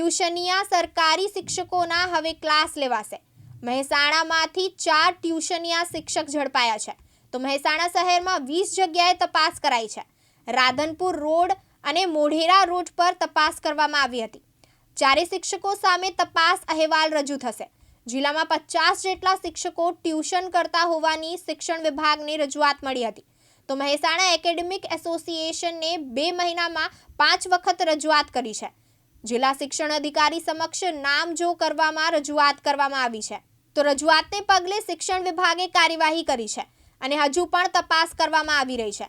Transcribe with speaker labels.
Speaker 1: ટ્યુશનિયા સરકારી શિક્ષકોના હવે ક્લાસ લેવાશે. મહેસાણામાંથી ચાર ટ્યુશનિયા શિક્ષક ઝડપાયા છે. તો મહેસાણા શહેરમાં વીસ જગ્યાએ તપાસ કરાઈ છે. રાધનપુર રોડ અને મોઢેરા રોડ પર તપાસ કરવામાં આવી હતી. ચારે શિક્ષકો સામે તપાસ અહેવાલ રજૂ થશે. જિલ્લામાં પચાસ જેટલા શિક્ષકો ટ્યુશન કરતા હોવાની શિક્ષણ વિભાગને રજૂઆત મળી હતી. તો મહેસાણા એકેડેમિક એસોસિએશનને બે મહિનામાં પાંચ વખત રજૂઆત કરી છે. જિલ્લા શિક્ષણ અધિકારી સમક્ષ નામજો કરવામાં રજૂઆત કરવામાં આવી છે. તો રજૂઆતને પગલે શિક્ષણ વિભાગે કાર્યવાહી કરી છે અને હજુ પણ તપાસ કરવામાં આવી રહી છે.